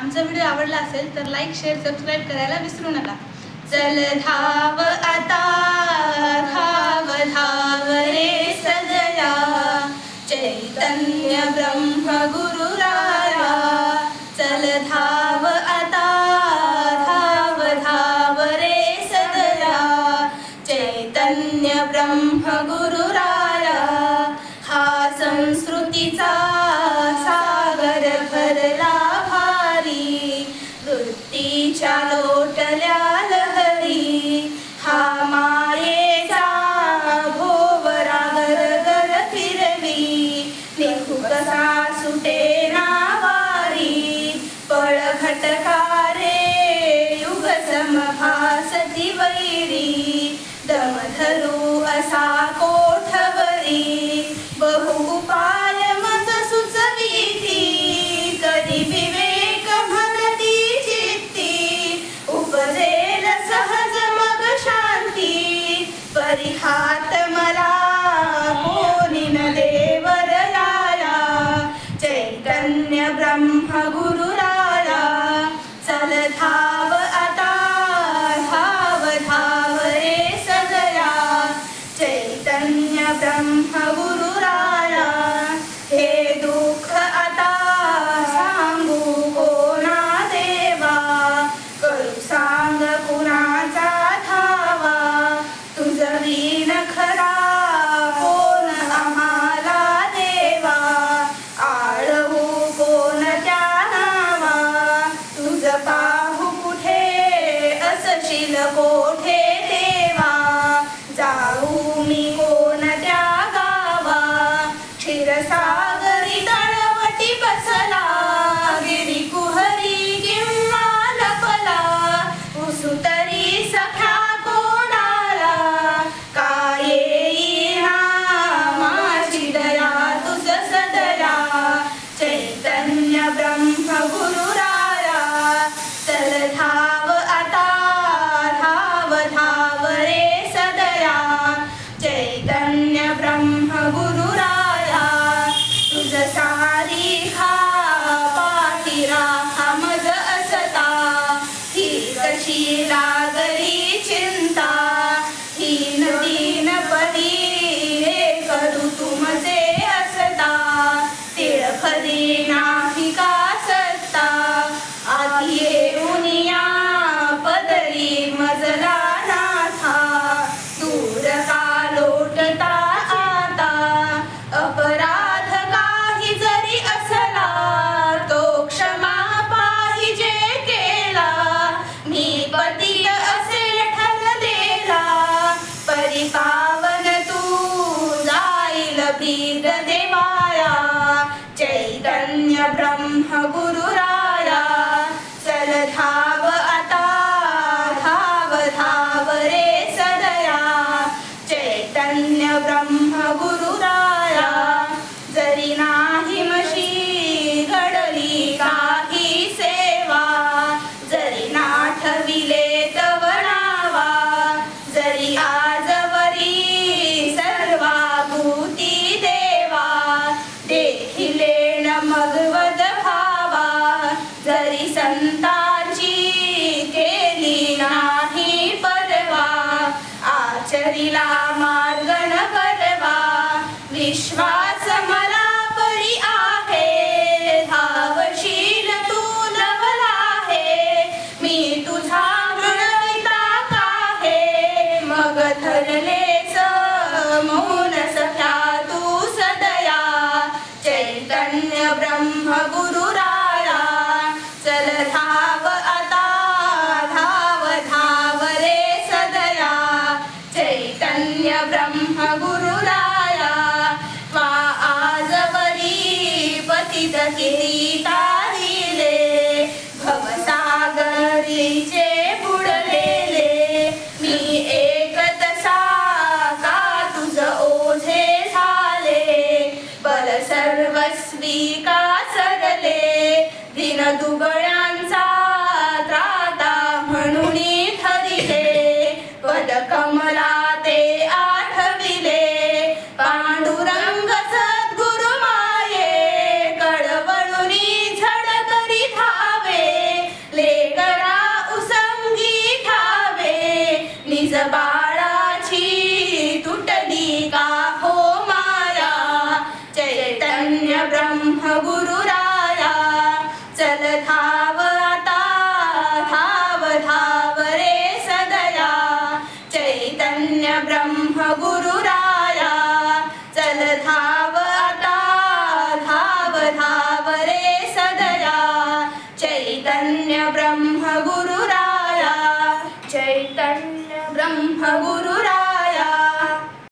आमचा व्हिडिओ आवडला असेल तर लाईक शेअर सबस्क्राईब करायला विसरू नका. चल धाव आता धाव धाव रे सजया चैतन्य ब्रह्म गुरुराया चल धाव आता धाव धाव रे सजया चैतन्य ब्रह्म गुरुराया हा संस्कृतीचा तिच्या लोटल्या लहरी हा मायेचा भोवरा घर घर फिरवी. देखू कसा सुटे तरी हात न देवरया चैतन्य ब्रह्म गुरु देवाया चैतन्य ब्रह्म गुरुरा किती तारिले भवसागरीचे बुडलेले? मी एक तसा का तुझ ओझे झाले. बल सर्वस्वी का सरले दिन दुबळ्यांचा त्राता म्हणून ठरिले. पद कमला धावरे रे सदया। चैतन्य ब्रह्म गुरुराया चल धाव आता धाव धाव रे